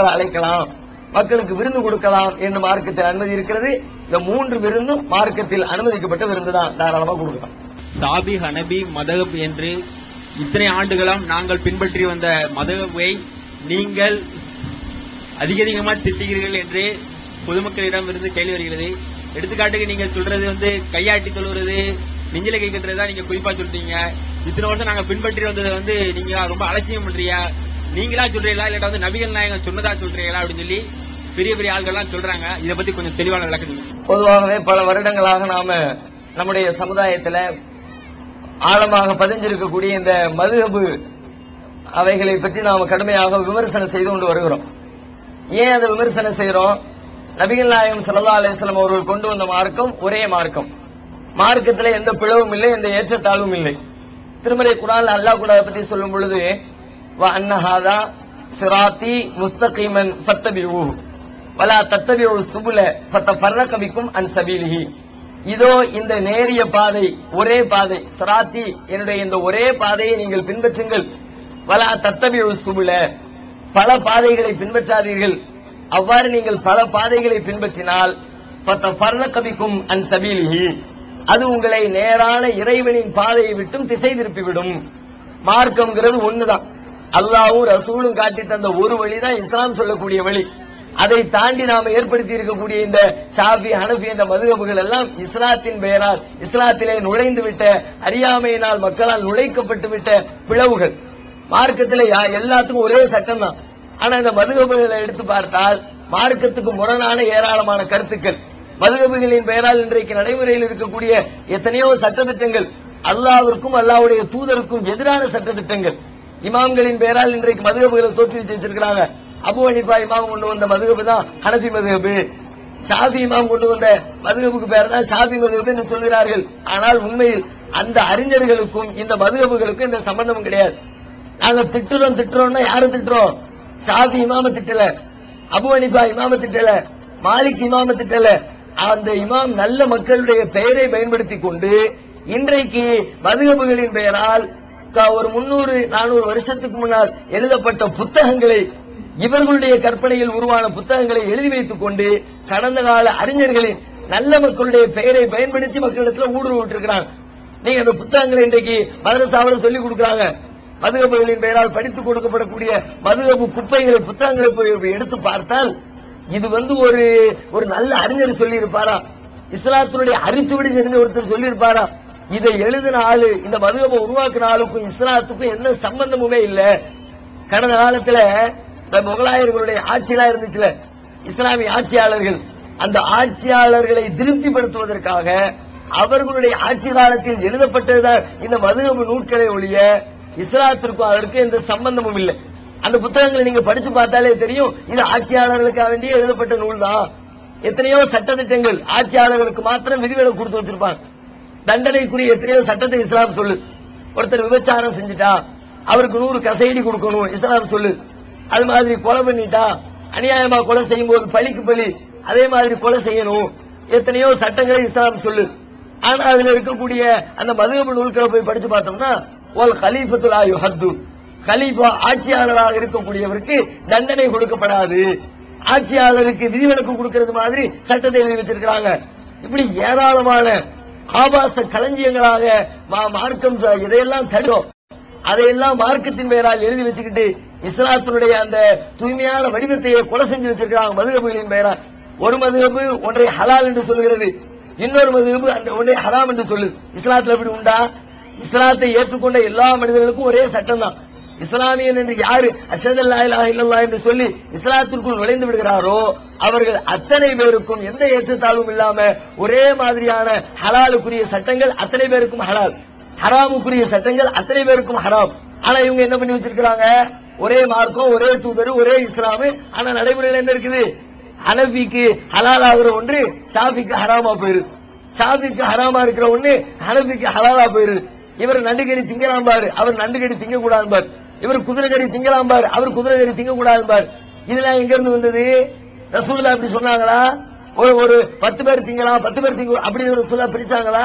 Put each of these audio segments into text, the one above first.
அழைக்கலாம். மக்களுக்கு விருந்து கொடுக்கலாம் என்று மார்க்கத்தில் அனுமதி இருக்கிறது. இந்த மூன்று விருந்தும் மார்க்கத்தில் அனுமதிக்கப்பட்ட விருந்து தான். தாராளமா கொடுக்கலாம். சாபி ஹனபி மதகப் என்று இத்தனை ஆண்டுகளும் நாங்கள் பின்பற்றி வந்த மதகப்பை நீங்கள் அதிக அதிகமாக திட்டுகிறீர்கள் என்று பொதுமக்களிடம் இருந்து கேள்வி வருகிறது. எடுத்துக்காட்டுக்கு நீங்க சொல்றது வந்து கையாட்டி தொழுகிறது நெஞ்சில கை கட்டுறதா நீங்க குறிப்பா சொல்றீங்க. இத்தனை வருஷம் நாங்க பின்பற்றி வந்ததை வந்து நீங்க ரொம்ப அலட்சியம் பண்றீங்க. நீங்களா சொல்றீங்களா? இல்லாட்டா வந்து நபிகள் நாயகம் சொன்னதா சொல்றீங்களா? அப்படின்னு சொல்லி பெரிய பெரிய ஆள்கள்லாம் சொல்றாங்க. இதை பத்தி கொஞ்சம் தெளிவான விளக்கம் பொதுவாகவே பல வருடங்களாக நாம நம்முடைய சமுதாயத்துல ஆழமாக பதிஞ்சிருக்கக்கூடிய இந்த மதுகபு அவைகளை பற்றி நாம் கடுமையாக விமர்சனம் செய்து கொண்டு வருகிறோம். ஏன் அதை விமர்சனம் செய்கிறோம்? நபிகள் நாயகம் சல்லா அலிஸ்லாம் அவர்கள் கொண்டு வந்த மார்க்கம் ஒரே மார்க்கம். மார்க்கத்தில் எந்த பிளவும் இல்லை எந்த ஏற்றத்தாழ்வும் இல்லை. திருமலை குரான் அல்லாஹ் கூட பற்றி சொல்லும் பொழுது வ அன்னஹாதா சிராத்தி முஸ்தகீமன் ஃபத்தபிஊஹு வலா தத்தபிஉ சுபுல ஃபத்தஃபர்ரக பிக்கும் அன் சபீலிஹி இதோ இந்த நேரிய பாதை ஒரே பாதை சிராத்தி என்னுடைய இந்த ஒரே பாதையை நீங்கள் பின்பற்றுங்கள். வலா தத்தபிஉ சுபுல. பல பாதைகளை பின்பற்றாதீர்கள். அவ்வாறு நீங்கள் பல பாதைகளை பின்பற்றினால் ஃபத்தஃபர்ரக பிக்கும் அன் சபீலிஹி. அது உங்களை நேரான இறைவனின் பாதையை விட்டும் திசை திருப்பிவிடும். மார்க்கம்ங்கிறது ஒண்ணுதான். அல்லாவும் ரசூலும் காட்டி தந்த ஒரு வழிதான் இஸ்லாம் சொல்லக்கூடிய வழி. அதை தாண்டி நாம ஏற்படுத்தி இருக்கக்கூடிய இந்த சாபி ஹனஃபி என்ற மதுகபுகள் எல்லாம் இஸ்லாத்தின் பெயரால் இஸ்லாத்திலே நுழைந்து விட்ட அறியாமையினால் மக்களால் நுழைக்கப்பட்டு விட்ட பிளவுகள். மார்க்கத்தில் யா- எல்லாத்துக்கும் ஒரே சட்டம் தான் ஆனா இந்த மதுகபுகளை எடுத்து பார்த்தால் மார்க்கத்துக்கு முரணான ஏராளமான கருத்துக்கள். மதுகபுகளின் பெயரால் இன்றைக்கு நடைமுறையில் இருக்கக்கூடிய எத்தனையோ சட்டத்திட்டங்கள் அல்லாவிற்கும் அல்லாவுடைய தூதருக்கும் எதிரான சட்டத்திட்டங்கள். இமாம்களின் பெயரால் இன்றைக்கு மதுகபுகளை தோற்றுவிச்சு வச்சிருக்கிறாங்க. அபு அனிபா இமாம் கொண்டு வந்த மதுகபு தான் ஹனபி மதுகபு. ஷாபி இமாம் கொண்டு வந்த மதுகபுக்கு பேர் தான் ஷாபி மதுகபு என்று சொல்கிறார்கள். ஆனால் உண்மையில் அந்த அறிஞர்களுக்கும் இந்த மதுகபுகளுக்கும் இந்த சம்பந்தமும் கிடையாது. நாங்க திட்டுறோம் திட்டுறோம்னா யாரும் திட்டுறோம்? ஷாபி இமாம திட்டல அபு அனிபா இமாம திட்டல மாலிக் இமாம திட்டல. அந்த இமாம் நல்ல மக்களுடைய பெயரை பயன்படுத்தி கொண்டு இன்றைக்கு மதுகபுகளின் பெயரால் ஒரு முன்னூறு நானூறு வருஷத்துக்கு முன்னால் எழுதப்பட்ட புத்தகங்களை இவர்களுடைய கற்பனையில் உருவான புத்தகங்களை எழுதி வைத்துக் கொண்டு கடந்த கால அறிஞர்களின் நல்ல மக்களுடைய பெயரை பயன்படுத்தி மக்களிடத்துல ஊடுருவி விட்டுருக்கிறாங்க. நீங்க அந்த புத்தகங்களை இன்றைக்கு மதரசாவில் சொல்லி கொடுக்குறாங்க. மதுகபுகளின் பெயரால் படித்துக் கொடுக்கப்படக்கூடிய மதுகபு குப்பைகளை புத்தகங்களை போய் எடுத்து பார்த்தால் இது வந்து ஒரு ஒரு நல்ல அறிஞர் சொல்லி இருப்பாரா இஸ்லாத்தினுடைய அரிச்சுவடி தெரிஞ்ச ஒருத்தர் சொல்லி இருப்பாரா இதை எழுதின ஆளு இந்த மதுகபை உருவாக்குன ஆளுக்கும் இஸ்லாத்துக்கும் எந்த சம்பந்தமுமே இல்ல. கடந்த காலத்துல இந்த முகலாயர்களுடைய ஆட்சியெல்லாம் இருந்துச்சுல இஸ்லாமிய ஆட்சியாளர்கள். அந்த ஆட்சியாளர்களை திருப்திப்படுத்துவதற்காக அவர்களுடைய ஆட்சி காலத்தில் எழுதப்பட்டதுதான் இந்த மதுகபு நூட்களை ஒழிய இஸ்லாத்திற்கும் அதற்கு எந்த சம்பந்தமும் இல்லை. அந்த புத்தகங்களை நீங்க படிச்சு பார்த்தாலே தெரியும் இது ஆட்சியாளர்களுக்காக வேண்டிய எழுதப்பட்ட நூல் தான் எத்தனையோ சட்டத்திட்டங்கள் ஆட்சியாளர்களுக்கு மாத்திரம் விதிவிலக்கு கொடுத்து வச்சிருப்பாங்க. தண்டனைக்குரிய எத்தனையோ சட்டத்தை இஸ்லாம் சொல்லு. ஒருத்தர் விபச்சாரம் செஞ்சுட்டா அவருக்கு நூறு கசைடி கொடுக்கணும் இஸ்லாம் சொல்லு. அது மாதிரி கொலை பண்ணிட்டா அநியாயமா கொலை செய்யும் போது பழிக்கு பலி அதே மாதிரி கொலை செய்யணும். எத்தனையோ சட்டங்களை இஸ்லாம் சொல்லு. ஆனா அதுல இருக்கக்கூடிய அந்த மதுகபு நூல்களை போய் படிச்சு பார்த்தோம்னா ஒல் ஹலீஃபத்துலா யுஹத்து. ஹலீஃபா ஆட்சியாளராக இருக்கக்கூடியவருக்கு தண்டனை கொடுக்கப்படாது. ஆட்சியாளருக்கு விதிவிலக்கு கொடுக்கறது மாதிரி சட்டத்தை எழுதி வச்சிருக்கிறாங்க. இப்படி ஏராளமான ஆபாச களஞ்சியங்களாக மா- மார்க்கம் இதையெல்லாம் தடுக்கும் அதையெல்லாம் மார்க்கத்தின் பெயரால் எழுதி வச்சுக்கிட்டு இஸ்லாத்தினுடைய அந்த தூய்மையான வடிவத்தையே கொலை செஞ்சு வச்சிருக்கிறாங்க மதுகபுகளின் பெயரால். ஒரு மதுகபு ஒன்றை ஹலால் என்று சொல்கிறது. இன்னொரு மதுகபு அந்த ஒன்றை ஹராம் என்று சொல்லுது. இஸ்லாத்துல எப்படி உண்டா? இஸ்லாத்தை ஏற்றுக்கொண்ட எல்லா மனிதர்களுக்கும் ஒரே சட்டம் தான் இஸ்லாமியன் என்று யாரு அஷதல்லா இலாஹ என்று சொல்லி இஸ்லாத்திற்குள் நுழைந்து விடுகிறாரோ அவர்கள் அத்தனை பேருக்கும் எந்த ஏற்றத்தாழ்வும் இல்லாம ஒரே மாதிரியான ஹலாலுக்குரிய சட்டங்கள் அத்தனை பேருக்கும் ஹலால். ஹராமுக்குரிய சட்டங்கள் அத்தனை பேருக்கும் ஹராம். ஆனா இவங்க என்ன பண்ணி வச்சிருக்காங்க ஒரே மார்க்கம் ஒரே தூதர் ஒரே இஸ்லாமு. ஆனா நடைமுறையில் என்ன இருக்குது? ஹனபிக்கு ஹலால் ஆகுற ஒன்று ஷாஃபிக்கு ஹராமா போயிருது ஷாஃபிக்கு ஹராமா இருக்கிற ஒண்ணு ஹனபிக்கு ஹலாலா போயிருது இவர் நண்டுகடி திங்கலாம் பாரு. அவர் நண்டுகடி திங்க கூடாது பாரு இவர் குதிரைகறி திங்கலாம் திங்கலாம்பார் அவர் குதிரைகறி திங்க கூடாது பார். இதெல்லாம் எங்க இருந்து வந்தது? ரசூலா அப்படி சொன்னாங்களா? ஒரு ஒரு பத்து பேர் திங்கலாம் பத்து பேர் திங்க அப்படி சொல்ல பிரிச்சாங்களா?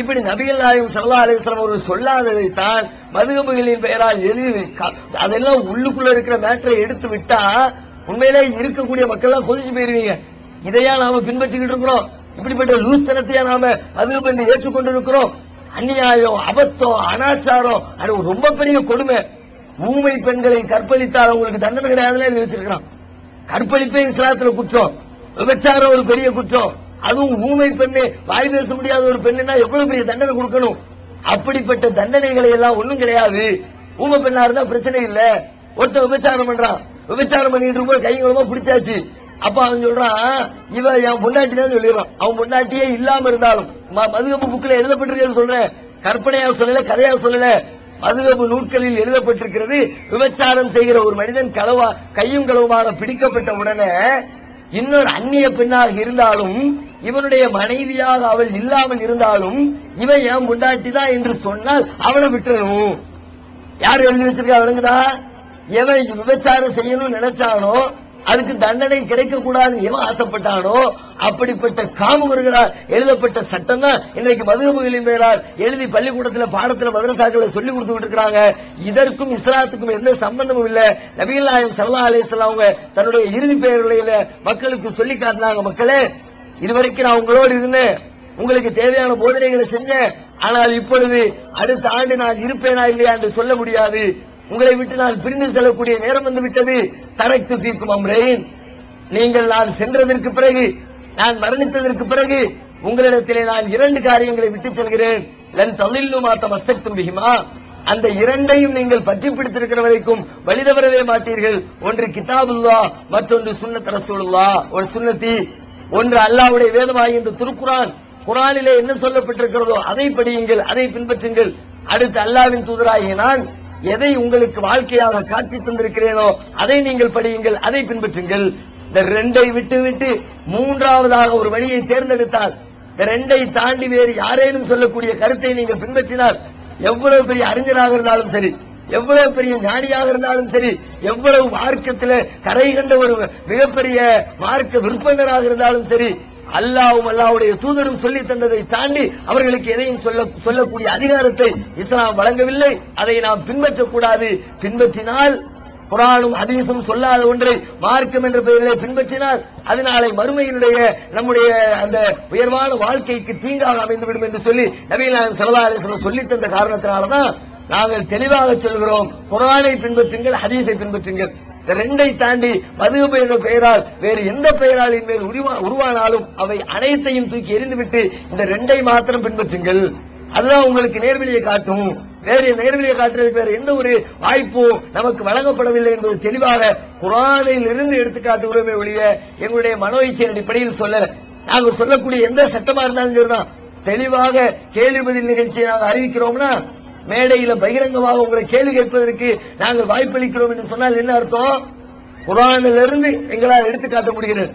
இப்படி நபிகள் நாயகம் ஸல்லல்லாஹு அலைஹி ஒரு சொல்லாததை தான் மதுகபுகளின் பெயரால் எழுதி அதெல்லாம் உள்ளுக்குள்ள இருக்கிற மேட்டரை எடுத்து விட்டா உண்மையிலே இருக்கக்கூடிய மக்கள் எல்லாம் கொதிச்சு போயிருவீங்க. இதையா நாம பின்பற்றிக்கிட்டு இருக்கிறோம். இப்படிப்பட்ட லூஸ்தனத்தையா நாம அது ஏற்றுக்கொண்டு இருக்கிறோம் அநியாயம் அபத்தம் அனாச்சாரம் அது ரொம்ப பெரிய கொடுமை. ஊமை பெண்களை கற்பழித்தால் அவங்களுக்கு தண்டனை கிடையாதுன்னு வச்சிருக்கிறான். கற்பழிப்பே இஸ்லாத்துல குற்றம். விபச்சாரம் ஒரு பெரிய குற்றம். அதுவும் ஊமை பெண்ணு வாய் பேச முடியாத ஒரு பெண்ணுனா எவ்வளவு பெரிய தண்டனை கொடுக்கணும்? அப்படிப்பட்ட தண்டனைகளை எல்லாம் ஒண்ணும் கிடையாது. ஊமை பெண்ணா இருந்தா பிரச்சனை இல்ல. ஒருத்தன் விபச்சாரம் பண்றான். விபச்சாரம் பண்ணிட்டு இருக்கும்போது கைங்களமா பிடிச்சாச்சு. அப்ப அவன் சொல்றான் இவ என் பொண்டாட்டி தான் சொல்லிடுறான். அவன் பொண்டாட்டியே இல்லாம இருந்தாலும் மதுகப்பு புக்ல எழுதப்பட்டிருக்கிறது சொல்றேன். கற்பனையா சொல்லல கதையா சொல்லல. மதுகப்பு நூற்களில் எழுதப்பட்டிருக்கிறது. விபச்சாரம் செய்கிற ஒரு மனிதன் களவா கையும் களவுமாக பிடிக்கப்பட்ட உடனே இன்னொரு அந்நிய பெண்ணாக இருந்தாலும் இவனுடைய மனைவியாக அவள் இல்லாமல் இருந்தாலும் இவன் ஏன் முண்டாட்டி தான் என்று சொன்னால் அவனை விட்டுறணும். யார் எழுதி வச்சிருக்கா விளங்குதா? எவன் விபச்சாரம் செய்யணும்னு நினைச்சானோ அதுக்கு தண்டனை கிடைக்கக்கூடாதுன்னு எவன் ஆசைப்பட்டானோ அப்படிப்பட்ட காமுகர்களால் எழுதப்பட்ட சட்டம் தான் இன்றைக்கு மதுகமுகளின் பேரால் எழுதி பள்ளிக்கூடத்துல பாடத்துல மதரசாக்களை சொல்லி கொடுத்துட்டு இருக்கிறாங்க இதற்கும் இஸ்லாத்துக்கும் எந்த சம்பந்தமும் இல்ல. நபிகள் நாயம் சல்லா அலிஸ்லாம் அவங்க தன்னுடைய இறுதி பெயர்களில மக்களுக்கு சொல்லி காட்டினாங்க. மக்களே இதுவரைக்கும் நான் உங்களோடு இருந்தேன். உங்களுக்கு தேவையான போதனைகளை செஞ்சேன். ஆனால் இப்பொழுது அடுத்த ஆண்டு நான் இருப்பேனா இல்லையா என்று சொல்ல முடியாது. உங்களை விட்டு நான் பிரிந்து செல்லக்கூடிய நேரம் வந்து விட்டது தரைத்து தீக்கும் அம்ரேன். நீங்கள் நான் சென்றதற்கு பிறகு நான் மரணித்ததற்கு பிறகு உங்களிடத்திலே நான் இரண்டு காரியங்களை விட்டு செல்கிறேன். லன் மாத்த மஸ்தக்தும் அந்த இரண்டையும் நீங்கள் பற்றி பிடித்திருக்கிற வரைக்கும் வழிதவரவே மாட்டீர்கள். ஒன்று கிதாபுல்லா மற்றொன்று சுன்னத் ரசூலுல்லா ஒரு சுன்னத்தி ஒன்று அல்லாவுடைய வேதமாகிய இந்த திருக்குரான் குரானிலே என்ன சொல்லப்பட்டிருக்கிறதோ அதை படியுங்கள் அதை பின்பற்றுங்கள். அடுத்து அல்லாவின் தூதராகிய நான் எதை உங்களுக்கு வாழ்க்கையாக காட்சி தந்திருக்கிறேனோ அதை நீங்கள் படியுங்கள் அதை பின்பற்றுங்கள். இந்த ரெண்டை விட்டு விட்டு மூன்றாவதாக ஒரு வழியை தேர்ந்தெடுத்தால் இந்த ரெண்டை தாண்டி வேறு யாரேனும் சொல்லக்கூடிய கருத்தை நீங்கள் பின்பற்றினால் எவ்வளவு பெரிய அறிஞராக இருந்தாலும் சரி எவ்வளவு பெரிய ஞானியாக இருந்தாலும் சரி எவ்வளவு மார்க்கத்தில் கரை கண்ட ஒரு மிகப்பெரிய மார்க்க விற்பனராக இருந்தாலும் சரி அல்லாவும் அல்லாவுடைய தூதரும் சொல்லி தந்ததை தாண்டி அவர்களுக்கு எதையும் சொல்ல சொல்லக்கூடிய அதிகாரத்தை இஸ்லாம் வழங்கவில்லை. அதை நாம் பின்பற்றக்கூடாது பின்பற்றினால் குரானும் ஹதீஸும் சொல்லாத ஒன்றை மார்க்கம் என்ற பெயரிலே பின்பற்றினால் அதனாலே மறுமையினுடைய நம்முடைய அந்த உயர்வான வாழ்க்கைக்கு தீங்காக அமைந்துவிடும் என்று சொல்லி நபிகள் நாயகம் ஸல்லல்லாஹு சொல்லி தந்த காரணத்தினாலதான் நாங்கள் தெளிவாக சொல்கிறோம். குரானை பின்பற்றுங்கள் ஹதீஸை பின்பற்றுங்கள். ரெண்டை தாண்டி மதுகபு என்ற பெயரால் வேறு எந்த பெயராலின் மேல் உருவா- உருவானாலும் அவை அனைத்தையும் தூக்கி எறிந்துவிட்டு இந்த ரெண்டை மாத்திரம் பின்பற்றுங்கள். அதுதான் உங்களுக்கு நேர்வழியை காட்டும். வேறு நேர்வழியை காட்டுறதுக்கு வேற எந்த ஒரு வாய்ப்பும் நமக்கு வழங்கப்படவில்லை என்பது தெளிவாக குரானில் இருந்து எடுத்து ஒழிய எங்களுடைய மனோ இச்சையின் அடிப்படையில் சொல்ல நாங்கள் சொல்லக்கூடிய எந்த சட்டமா இருந்தாலும் சரிதான். தெளிவாக கேள்வி பதில் நிகழ்ச்சியை நாங்கள் அறிவிக்கிறோம்னா மேடையில பகிரங்கமாக உங்களை கேள்வி கேட்பதற்கு நாங்கள் வாய்ப்பளிக்கிறோம் என்று சொன்னால் என்ன அர்த்தம்? குரானிலிருந்து எங்களால் எடுத்து காட்ட முடிகிறது.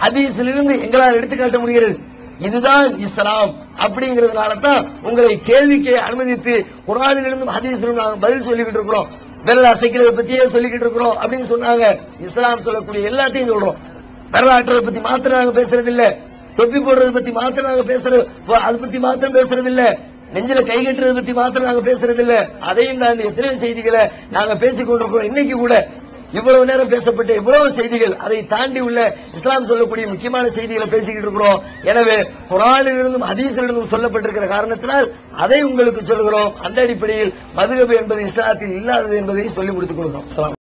ஹதீஸிலிருந்து எங்களால் எடுத்து காட்ட முடிகிறது. இதுதான் இஸ்லாம். அப்படிங்கிறதுனால தான் உங்களை கேள்விக்கு அனுமதித்து குரானிலிருந்தும் ஹதீஸிலிருந்தும் நாங்கள் பதில் சொல்லிக்கிட்டு இருக்கிறோம். விரல் அசைக்கிறத பத்தியே சொல்லிக்கிட்டு இருக்கிறோம் அப்படின்னு சொன்னாங்க. இஸ்லாம் சொல்லக்கூடிய எல்லாத்தையும் சொல்றோம் வரலாற்றை பத்தி மாத்திரம் நாங்க பேசுறது இல்ல தொப்பி போடுறது பத்தி மாத்திரம் நாங்க பேசுறது அதை பத்தி மாத்திரம் பேசுறது இல்லை நெஞ்சில கை கட்டுறது பத்தி மாத்திரம் நாங்க பேசுறது இல்ல அதையும் தாண்டி எத்தனை செய்திகளை நாங்க பேசிக் கொண்டிருக்கோம் இன்னைக்கு கூட இவ்வளவு நேரம் பேசப்பட்ட இவ்வளவு செய்திகள் அதை தாண்டி உள்ள இஸ்லாம் சொல்லக்கூடிய முக்கியமான செய்திகளை பேசிக்கிட்டு இருக்கிறோம். எனவே குரானிலிருந்தும் அதீசிலிருந்தும் சொல்லப்பட்டிருக்கிற காரணத்தினால் அதை உங்களுக்கு சொல்கிறோம். அந்த அடிப்படையில் மதுகபு என்பது இஸ்லாத்தில் இல்லாதது என்பதை சொல்லி முடித்துக் கொடுக்கிறோம்